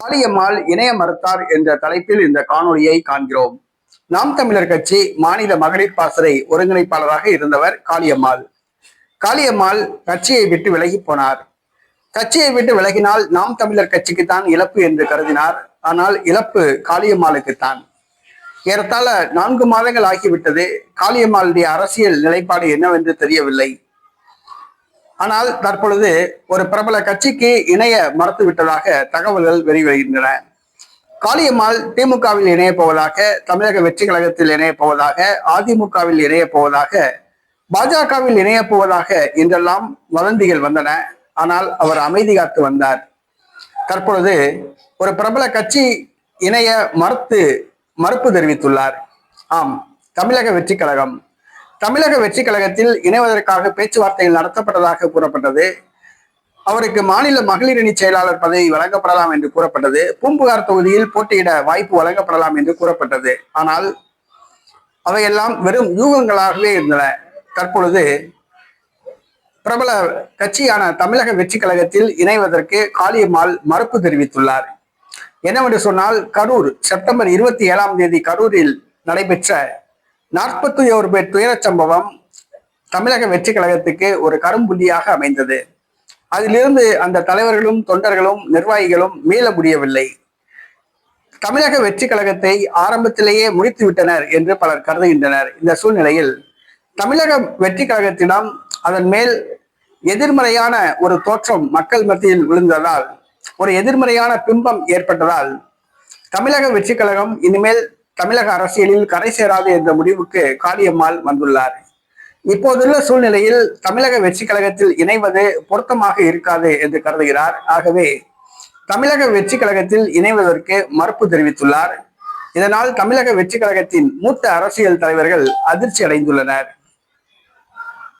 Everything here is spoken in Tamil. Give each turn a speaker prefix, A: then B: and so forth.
A: காளியம்மாள் இணைய மறுத்தார் என்ற தலைப்பில் இந்த காணொலியை காண்கிறோம். நாம் தமிழர் கட்சி மாநில மகளிர் பாசறை ஒருங்கிணைப்பாளராக இருந்தவர் காளியம்மாள். காளியம்மாள் கட்சியை விட்டு விலகி போனார். கட்சியை விட்டு விலகினால் நாம் தமிழர் கட்சிக்கு தான் இழப்பு என்று கருதினார். ஆனால் இழப்பு காளியம்மாளுக்குத்தான். ஏறத்தாழ நான்கு மாதங்கள் ஆகிவிட்டது. காளியம்மாளுடைய அரசியல் நிலைப்பாடு என்னவென்று தெரியவில்லை. ஆனால் தற்பொழுது ஒரு பிரபல கட்சிக்கு இணைய மறுத்து விட்டதாக தகவல்கள் வெளிவருகின்றன. காளியம்மாள் திமுகவில் இணைய போவதாக தமிழக வெற்றி கழகத்தில் இணைய போவதாக அதிமுகவில் இணைய போவதாக பாஜகவில் இணைய போவதாக என்றெல்லாம் வதந்திகள் வந்தன. ஆனால் அவர் அமைதி காத்து வந்தார். தற்பொழுது ஒரு பிரபல கட்சி இணைய மறுத்து மறுப்பு தெரிவித்துள்ளார். ஆம் தமிழக வெற்றி கழகம். தமிழக வெற்றி கழகத்தில் இணைவதற்காக பேச்சுவார்த்தைகள் நடத்தப்பட்டதாக கூறப்பட்டது. அவருக்கு மாநில மகளிர் அணி செயலாளர் பதவி வழங்கப்படலாம் என்று கூறப்பட்டது. பூம்புகார் தொகுதியில் போட்டியிட வாய்ப்பு வழங்கப்படலாம் என்று கூறப்பட்டது. ஆனால் அவையெல்லாம் வெறும் யூகங்களாகவே இருந்தன. தற்பொழுது பிரபல கட்சியான தமிழக வெற்றி கழகத்தில் இணைவதற்கு காளியம்மாள் மறுப்பு தெரிவித்துள்ளார். என்னவென்று சொன்னால் கரூர் செப்டம்பர் இருபத்தி ஏழாம் தேதி கரூரில் நடைபெற்ற நாற்பத்தி ஒரு பேர் துயரச் சம்பவம் தமிழக வெற்றி கழகத்துக்கு ஒரு கரும்புள்ளியாக அமைந்தது. அதிலிருந்து அந்த தலைவர்களும் தொண்டர்களும் நிர்வாகிகளும் மீள முடியவில்லை. தமிழக வெற்றி கழகத்தை ஆரம்பத்திலேயே முடித்து விட்டனர் என்று பலர் கருதுகின்றனர். இந்த சூழ்நிலையில் தமிழக வெற்றி கழகத்திடம் அதன் மேல் எதிர்மறையான ஒரு தோற்றம் மக்கள் மத்தியில் விழுந்ததால் ஒரு எதிர்மறையான பிம்பம் ஏற்பட்டதால் தமிழக வெற்றி கழகம் இனிமேல் தமிழக அரசியலில் கரை சேராது என்ற முடிவுக்கு காளியம்மாள் வந்துள்ளார். இப்போதுள்ள சூழ்நிலையில் தமிழக வெற்றி கழகத்தில் இணைவது பொருத்தமாக இருக்காது என்று கருதுகிறார். ஆகவே தமிழக வெற்றி கழகத்தில் இணைவதற்கு மறுப்பு தெரிவித்துள்ளார். இதனால் தமிழக வெற்றி கழகத்தின் மூத்த அரசியல் தலைவர்கள் அதிர்ச்சி அடைந்துள்ளனர்